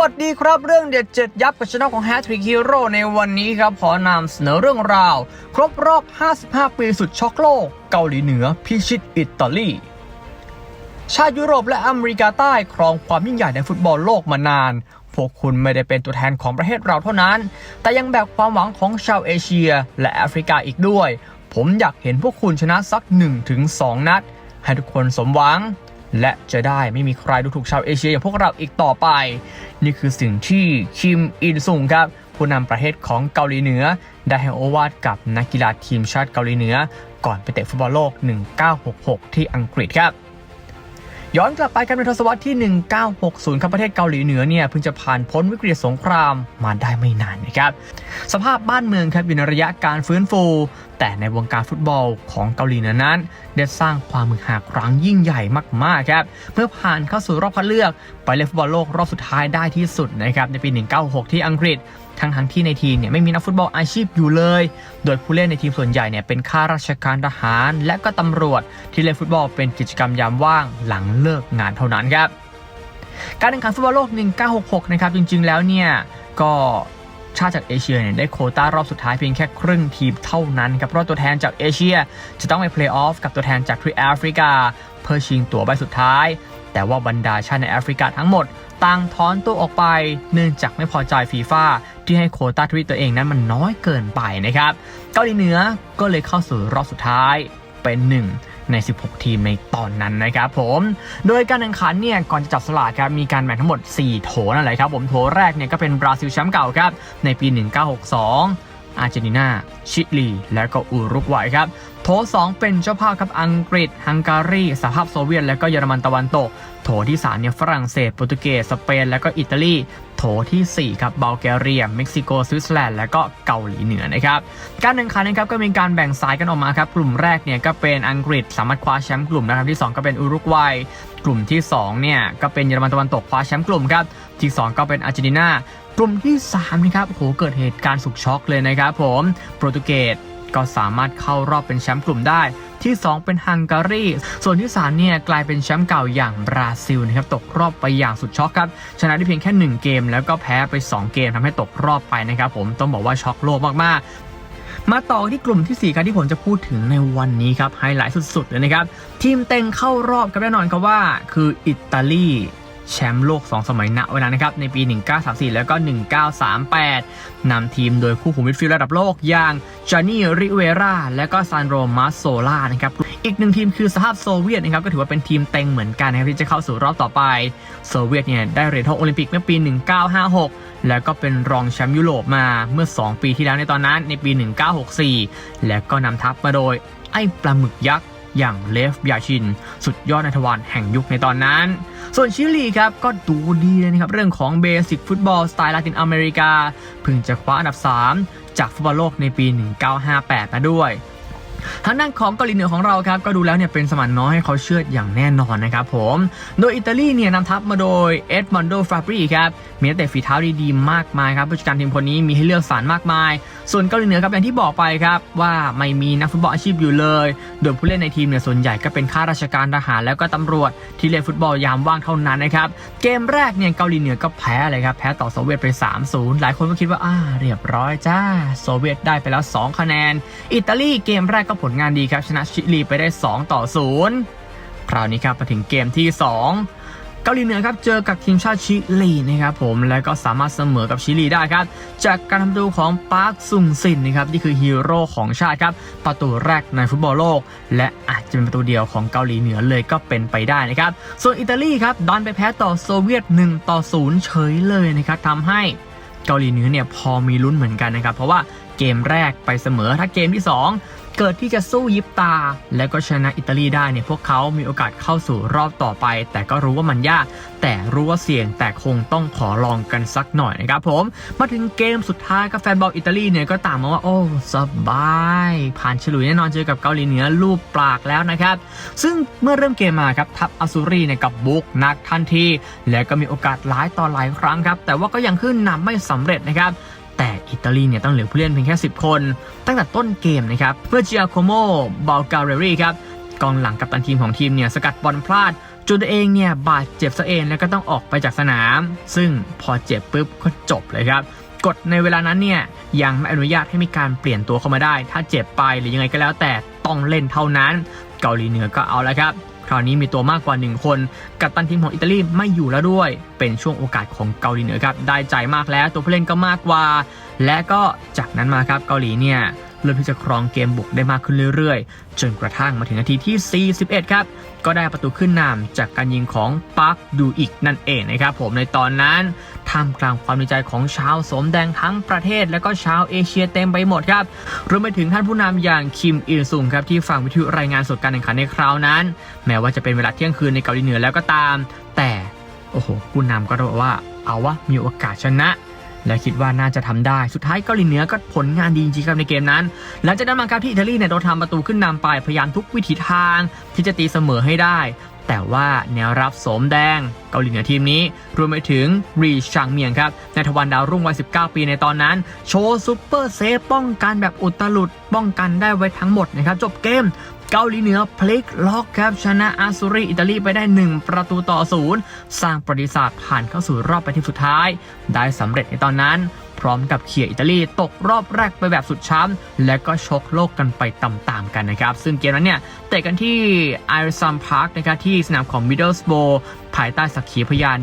วัสดีครับเรื่องเด็ดเจ็ดยับกับช anel ของ Hat Trick Hero ในวันนี้ครับขอนำเสนอเรื่องราว ครบรอบ 55 ปีสุดช็อกโลก เกาหลีเหนือพิชิตอิตาลีชาติยุโรปและอเมริกาใต้ครองความยิ่งใหญ่ในฟุตบอลโลกมานาน พวกคุณไม่ได้เป็นตัวแทนของประเทศเราเท่านั้น แต่ยังแบกความหวังของชาวเอเชีย และแอฟริกาอีกด้วย ผมอยากเห็นพวกคุณชนะสัก 1-2 นัด ให้ทุกคนสมหวัง และจะได้ไม่มีใครดูถูกชาวเอเชียอย่างพวกเราอีกต่อไป นี่คือสิ่งที่คิมอินซุงครับผู้นำประเทศของเกาหลีเหนือ ได้ให้โอวาทกับนักกีฬาทีมชาติเกาหลีเหนือ ก่อนไปเตะฟุตบอลโลก 1966 ที่อังกฤษครับ ย้อนกลับไปกันในทศวรรษที่ 1960 ครับประเทศเกาหลีเหนือเนี่ยเพิ่งจะผ่านพ้นวิกฤตสงครามมาได้ไม่นานนะครับ สภาพบ้านเมืองครับอยู่ในระยะการฟื้นฟู แต่ในวงการฟุตบอลของเกาหลีเหนือนั้น ได้สร้างความมือหาครั้งยิ่งใหญ่มากๆครับเมื่อผ่านเข้าสู่รอบคัดเลือก ไปเล่นฟุตบอลโลกรอบสุดท้ายได้ที่สุดนะครับในปี 1966ที่อังกฤษ ทั้งทั้งที่ในทีมเนี่ยไม่มีนักฟุตบอลอาชีพอยู่เลย โดยผู้เล่นในทีมส่วนใหญ่เนี่ยเป็นข้าราชการทหาร และก็ตำรวจที่เล่นฟุตบอลเป็นกิจกรรมยามว่างหลังเลิกงานเท่านั้นครับ การแข่งขันฟุตบอลโลก 1966 นะครับจริงๆ แล้วเนี่ยก็ชาติจากเอเชียเนี่ยได้โคต้ารอบสุดท้ายเพียงแค่ครึ่งทีมเท่านั้นครับเพราะตัวแทนจากเอเชีย จะต้องไปเพลย์ออฟกับตัวแทนจากทวีแอฟริกา เพื่อชิงตั๋วใบสุดท้าย แต่ว่าบรรดาชาติในแอฟริกาทั้งหมดต่างถอนตัวออกไป เนื่องจากไม่พอใจฟีฟ่า ที่ให้โควต้าทวีตตัวเองนั้นมันน้อยเกินไปนะครับ เกาหลีเหนือก็เลยเข้าสู่รอบสุดท้ายเป็นหนึ่งใน 16 ทีมในตอนนั้นนะครับผม โดยการแข่งขันเนี่ย ก่อนจะจับสลากครับ มีการแบ่งทั้งหมด 4 โถนั่นแหละครับผม โถแรกเนี่ยก็เป็นบราซิลแชมป์เก่าครับ ในปี 1962 อาร์เจนตินา ชิลี และก็อุรุกวัยครับ โถ 2 เป็นเจ้าภาพครับอังกฤษ ฮังการี สหภาพโซเวียต และก็เยอรมันตะวันตก โถที่ 3 เนี่ยฝรั่งเศส โปรตุเกส สเปน และก็อิตาลี โถทีสี่ 4 ครับบัลแกเรีย เม็กซิโก สวิตเซอร์แลนด์ และก็เกาหลีเหนือนะครับ การแข่งขันนะครับก็มีการแบ่งสายกันออกมาครับ กลุ่มแรกเนี่ยก็เป็นอังกฤษ สามารถคว้าแชมป์กลุ่มนะครับที่ 2 ก็เป็นอุรุกวัย กลุ่มที่2เนี่ยก็เป็นเยอรมันตะวันตกคว้าแชมป์กลุ่มครับ ที่2ก็เป็นอาร์เจนตินากลุ่มที่3นะครับโหเกิดเหตุการณ์สุดช็อกเลยนะครับผมโปรตุเกสก็สามารถเข้ารอบเป็นแชมป์กลุ่มได้ ที่ 2 เป็นฮังการี ส่วนที่3เนี่ยกลายเป็นแชมป์เก่าอย่างบราซิลนะครับตกรอบไปอย่างสุดช็อกครับ ชนะได้เพียงแค่ 1 เกม แล้วก็แพ้ไป 2 เกมทำให้ตกรอบไปนะครับผมต้องบอกว่าช็อกโลกมากๆมาต่อที่กลุ่มที่ 4ครับที่ผมจะพูดถึงในวันนี้ครับไฮไลท์สุดๆเลยนะครับ ทีมเต็งเข้ารอบครับแน่นอนครับว่า คืออิตาลี แชมป์โลก 2 สมัยณเวลานะครับในปี 1934 แล้วก็ 1938 นำทีมโดยคู่หูมิดฟิลด์ระดับโลกอย่างจานี่ริเวราและก็ซานโรมาโซล่านะครับอีกหนึ่งทีมคือสหภาพโซเวียตนะครับก็ถือว่าเป็นทีมเต็งเหมือนกันนะครับที่จะเข้าสู่รอบต่อไปโซเวียตเนี่ยได้เหรียญทองโอลิมปิกเมื่อปี 1956 แล้วก็เป็นรองแชมป์ยุโรปมาเมื่อ 2 ปีที่แล้วในตอนนั้นในปี 1964 แล้วก็นำทัพมาโดยไอ้ปลาหมึกยักษ์ อย่างเลฟยาชิน สุดยอดนักทวารแห่งยุคในตอนนั้น ส่วนชิลีครับก็ดูดีเลยนะครับ เรื่องของเบสิกฟุตบอลสไตล์ลาตินอเมริกาเพิ่งจะคว้าอันดับ 3 จากฟุตบอลโลกในปี 1958 มาด้วย ทางด้านของเกาหลีเหนือของเราครับก็ดูแล้วเนี่ยเป็นสมานน้อยให้เขาเชื่ออย่างแน่นอนนะครับผม โดยอิตาลีเนี่ยนำทัพมาโดยเอ็ดมอนโดฟาบรีครับมีนักเตะฝีเท้าดีๆมากมายครับผู้จัดการทีมคนนี้มีให้เลือกสรรมากมาย ส่วนเกาหลีเหนือครับอย่างที่บอกไปครับว่าไม่มีนักฟุตบอลอาชีพอยู่เลย โดยผู้เล่นในทีมเนี่ยส่วนใหญ่ก็เป็นข้าราชการทหารแล้วก็ตำรวจที่เล่นฟุตบอลยามว่างเท่านั้นนะครับเกมแรกเนี่ยเกาหลีเหนือก็แพ้เลยครับแพ้ต่อโซเวียตไป 3-0 หลายคนก็คิดว่าอ่าเรียบร้อยจ้า โซเวียตได้ไปแล้ว 2 คะแนน อิตาลีเกมแรกก็ผลงานดีครับชนะชิลีไปได้ 2 ต่อ 0 คราวนี้ครับมาถึงเกมที่ 2 เกาหลีเหนือครับเจอกับทีมชาติชิลีนะครับผมแล้วก็สามารถเสมอกับชิลีได้ครับ จากการทำประตูของปาร์คซุงซินนะครับนี่คือฮีโร่ของชาติครับประตูแรกในฟุตบอลโลก และอาจจะเป็นประตูเดียวของเกาหลีเหนือเลยก็เป็นไปได้นะครับส่วนอิตาลีครับดันไปแพ้ต่อโซเวียต 1 ต่อ 0 เฉยเลยนะครับทำให้เกาหลีเหนือเนี่ยพอมีลุ้นเหมือนกันนะครับ เพราะว่า เกมแรกไปเสมอถ้าเกมที่ 2 เกิดที่จะสู้ยิบตา แล้วก็ชนะอิตาลีได้เนี่ยพวกเขามีโอกาสเข้าสู่รอบต่อไป แต่ก็รู้ว่ามันยาก แต่รู้ว่าเสี่ยงแต่คงต้องขอลองกันสักหน่อยนะครับผม มาถึงเกมสุดท้ายกับแฟนบอลอิตาลีเนี่ยก็ต่างมาว่าโอ้สบาย ผ่านฉลุยแน่นอนเจอกับเกาหลีเหนือรูปปากแล้วนะครับ ซึ่งเมื่อเริ่มเกมมาครับทัพอสูรีเนี่ยกับบุกหนักทันทีแล้วก็มีโอกาสหลายต่อหลายครั้งครับแต่ว่าก็ยังขึ้นนำไม่สำเร็จนะครับ แต่อิตาลีเนี่ยต้องเหลือผู้เล่นเพียงแค่ 10 คน ตั้งแต่ต้นเกมนะครับ เพื่อจิอาโคโมบาลกาเรรีครับกองหลังกับตันทีมของทีมเนี่ยสกัดบอลพลาดจนตัวเองเนี่ยบาดเจ็บซะเองแล้วก็ต้องออกไปจากสนาม ซึ่งพอเจ็บปุ๊บก็จบเลยครับกฎในเวลานั้นเนี่ยยังไม่อนุญาตให้มีการเปลี่ยนตัวเข้ามาได้ ถ้าเจ็บไปหรือยังไงก็แล้วแต่ต้องเล่นเท่านั้น เกาหลีเหนือก็เอาแล้วครับ คราวนี้มีตัวมากกว่า 1 คน กับตันทีมของอิตาลีไม่อยู่แล้วด้วย เป็นช่วงโอกาสของเกาหลีเหนือครับ ได้ใจมากแล้วตัวผู้เล่นก็มากกว่า และก็จากนั้นมาครับเกาหลีเนี่ย เริ่มที่จะครองเกมบุกได้มากขึ้นเรื่อยๆ จนกระทั่งมาถึงนาทีที่ 41 ครับ ก็ได้ประตูขึ้นนำจากการยิงของปาร์คดูอีกนั่นเองนะครับผมในตอนนั้นท่ามกลางความดีใจของชาวสมแดงทั้งประเทศ และก็ชาวเอเชียเต็มไปหมดครับรวมไปถึงท่านผู้นำอย่างคิมอิลซุงครับที่ฟังวิทยุรายงานสดการแข่งขันในคราวนั้น แม้ว่าจะเป็นเวลาเที่ยงคืนในเกาหลีเหนือแล้วก็ตาม แต่โอ้โหผู้นำก็บอกว่าเอาวะมีโอกาสชนะ และคิดว่าน่าจะทำได้สุดท้ายเกาหลีเหนือก็ผลงานดีจริงๆครับในเกมนั้น หลังจากนั้นมาครับที่อิตาลีเนี่ยโดนทำประตูขึ้นนำไปพยายามทุกวิถีทางที่จะตีเสมอให้ได้ แต่ว่าแนวรับโสมแดงเกาหลีเหนือทีมนี้ รวมไปถึงรีชางเมียงครับในทวันดาวรุ่งวัย 19 ปีในตอนนั้น โชว์ซูเปอร์เซฟป้องกันแบบอุตลุดป้องกันได้ไว้ทั้งหมดนะครับจบเกม เกาหลีเหนือพลิกล็อกครับชนะอาซูริอิตาลีไปได้ 1 ประตูต่อศูนย์สร้างประวัติศาสตร์ผ่านเข้าสู่รอบไปที่สุดท้าย ได้สำเร็จในตอนนั้น พร้อมกับเขี่ยอิตาลีตกรอบแรกไปแบบสุดช้ำและก็ชกโลกกันไปตามๆกันนะครับ ซึ่งเกมนั้นเนี่ยเตะกันที่ไอริซัมพาร์คนะครับที่สนามของมิดเดิลสโบภายใต้สักขีพยาน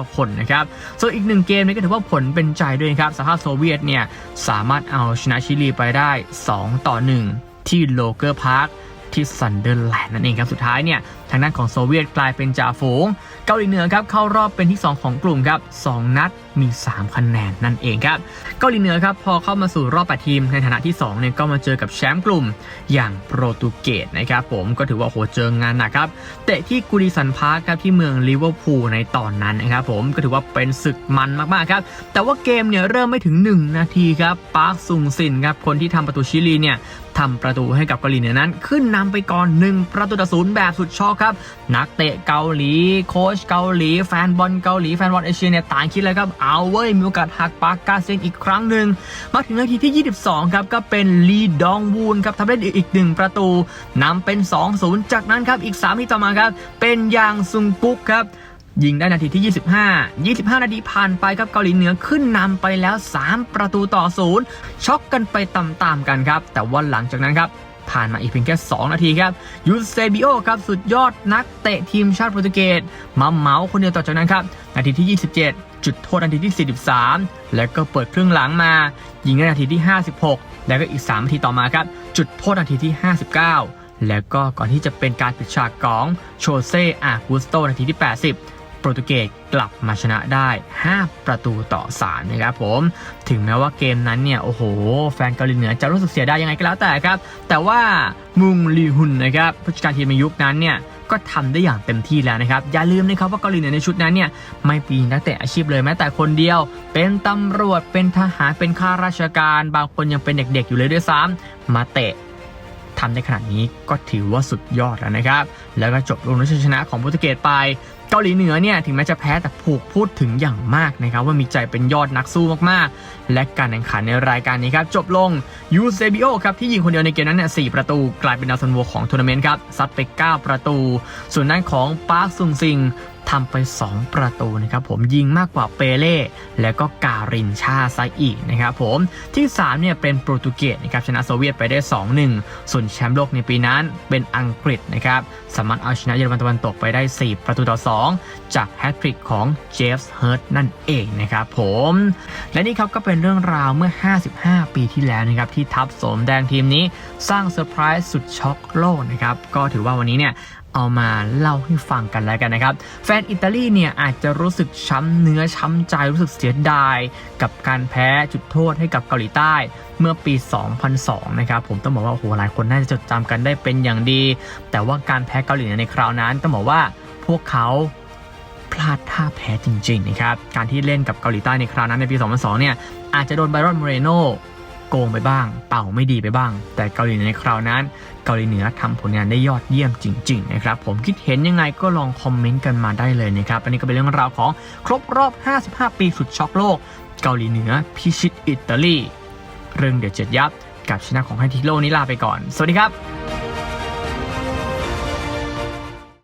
17,829 คนนะครับ ส่วนอีกหนึ่งเกมนี้ก็ถือว่าผลเป็นใจด้วยครับสหภาพโซเวียตเนี่ยสามารถเอาชนะชิลีไปได้ 2 ต่อ 1 ที่โลเกอร์พาร์คที่ซันเดอร์แลนด์นั่นเองครับ สุดท้ายเนี่ย ทางด้านของโซเวียตกลายเป็นจ่าฝูง เกาหลีเหนือครับเข้ารอบเป็นที่ 2 ของกลุ่มครับ2นัดมี 3 คะแนนนั่นเองครับเกาหลีเหนือครับพอเข้ามาสู่รอบ8ทีมในฐานะที่2เนี่ยก็มาเจอกับแชมป์กลุ่มอย่างโปรตุเกสนะครับผมก็ถือว่าโหเจองานหนักครับเตะที่กูดิสันพาร์คครับที่เมืองลิเวอร์พูลในตอนนั้นนะครับผมก็ถือว่าเป็นศึกมันมากๆครับแต่ว่าเกมเนี่ยเริ่มไม่ถึง 1 นาทีครับปาร์คซุงซินครับคนที่ทำประตูชิลีเนี่ยทำประตูให้กับเกาหลีเหนือนั้น ขึ้นนำไปก่อน 1 ประตูต่อศูนย์แบบสุดช็อกครับ นักเตะเกาหลี โค้ชเกาหลี แฟนบอลเกาหลี แฟนบอลเอเชียเนี่ยต่างคิดเลยครับ เอาเว้ยมีโอกาสหักปากกาเซนอีกครั้งหนึ่ง มาถึงนาทีที่ 22 ครับ ก็เป็นลีดองวูนครับทำได้อีกหนึ่งประตูนำเป็น 2-0 จากนั้นครับอีก3นาทีต่อมาครับ เป็นยางซุงกุกครับยิงได้นาทีที่ 25 25 นาทีผ่านไปครับเกาหลีเหนือขึ้นนำไปแล้ว 3 ประตูต่อศูนย์ช็อกกันไปตามๆกันครับ แต่ว่าหลังจากนั้นครับ ผ่านมาอีกเพียงแค่ 2 นาทีครับยูเซบิโอครับสุดยอดนักเตะทีมชาติโปรตุเกสมาเหมาคนเดียวต่อจากนั้นครับนาทีที่ 27 จุดโทษนาทีที่ 43 แล้วก็เปิดครึ่งหลังมา ยิงในนาทีที่ 56 แล้วก็อีก 3 นาทีต่อมาครับ จุดโทษนาทีที่ 59 แล้วก็ก่อนที่จะเป็นการปิดฉากของโชเซอากุสโตนาทีที่ 80 โปรตุเกสกลับมาชนะได้ 5 ประตูต่อ 3 นะครับผม ถึงแม้ว่าเกมนั้นเนี่ย โอ้โห แฟนเกาหลีเหนือจะรู้สึกเสียดายยังไงก็แล้วแต่ครับ แต่ว่ามุงลีฮุนนะครับผู้จัดการทีมในยุคนั้นเนี่ยก็ทำได้อย่างเต็มที่แล้วนะครับ อย่าลืมนะครับว่าเกาหลีเหนือในชุดนั้นเนี่ยไม่ปีนักเตะอาชีพเลยแม้แต่คนเดียว เป็นตำรวจเป็นทหารเป็นข้าราชการ บางคนยังเป็นเด็กๆ อยู่เลยด้วยซ้ำมาเตะทำได้ขนาดนี้ก็ถือว่าสุดยอดแล้วนะครับ แล้วก็จบลงด้วยชัยชนะของโปรตุเกสไป เกาหลีเหนือเนี่ยถึงแม้จะแพ้แต่ผูกพูดถึงอย่างมากนะครับว่ามีใจเป็นยอดนักสู้มากๆ และการแข่งขันในรายการนี้ครับจบลงยูเซบิโอครับที่ยิงคนเดียวในเกมนั้นเนี่ยสประตู กลายเป็นดาวซันโวของทัวร์นาเมนต์ครับซัดไป 9 ประตู ส่วนด้านของปาร์คซุงซิง ทำไป 2 ประตูนะครับผมยิงมากกว่าเปเล่และก็การินชาซะอีกนะครับผมที่ 3 เนี่ยเป็นโปรตุเกสนะครับชนะโซเวียตไปได้ 2-1 ส่วนแชมป์โลกในปีนั้นเป็นอังกฤษนะครับสามารถเอาชนะเยอรมันตะวันตกไปได้ 4 ประตูต่อ 2 จากแฮตทริกของเจฟส์เฮิร์ตนั่นเองนะครับผมและนี่ครับก็เป็นเรื่องราวเมื่อ 55 ปีที่แล้วนะครับที่ทัพสมแดงทีมนี้สร้างเซอร์ไพรส์สุดช็อกโลกนะครับก็ถือว่าวันนี้เนี่ยเอามาเล่าให้ฟังกันแล้วกันนะครับ แฟนอิตาลีเนี่ยอาจจะรู้สึกช้ำเนื้อช้ำใจรู้สึกเสียดาย กับการแพ้จุดโทษให้กับเกาหลีใต้เมื่อปี 2002 นะครับ ผมต้องบอกว่าโอ้โหหลายคนน่าจะจดจำกันได้เป็นอย่างดี แต่ว่าการแพ้เกาหลีนในคราวนั้นต้องบอกว่าพวกเขาพลาดท่าแพ้จริงๆนะครับ การที่เล่นกับเกาหลีใต้ในคราวนั้นในปี 2002 เนี่ยอาจจะโดนไบรอนโมเรโน โกงไปบ้าง เป่าไม่ดีไปบ้าง แต่เกาหลีเหนือในคราวนั้น เกาหลีเหนือทำผลงานได้ยอดเยี่ยมจริง ๆ นะครับ ผมคิดเห็นยังไงก็ลองคอมเมนต์กันมาได้เลยนะครับอันนี้ก็เป็นเรื่องราวของครบรอบ 55 ปีสุดช็อกโลก เกาหลีเหนือพิชิตอิตาลี เรื่องเดือดเจ็ดยับ กับชนะของไฮทิโลนี้ลาไปก่อน สวัสดีครับ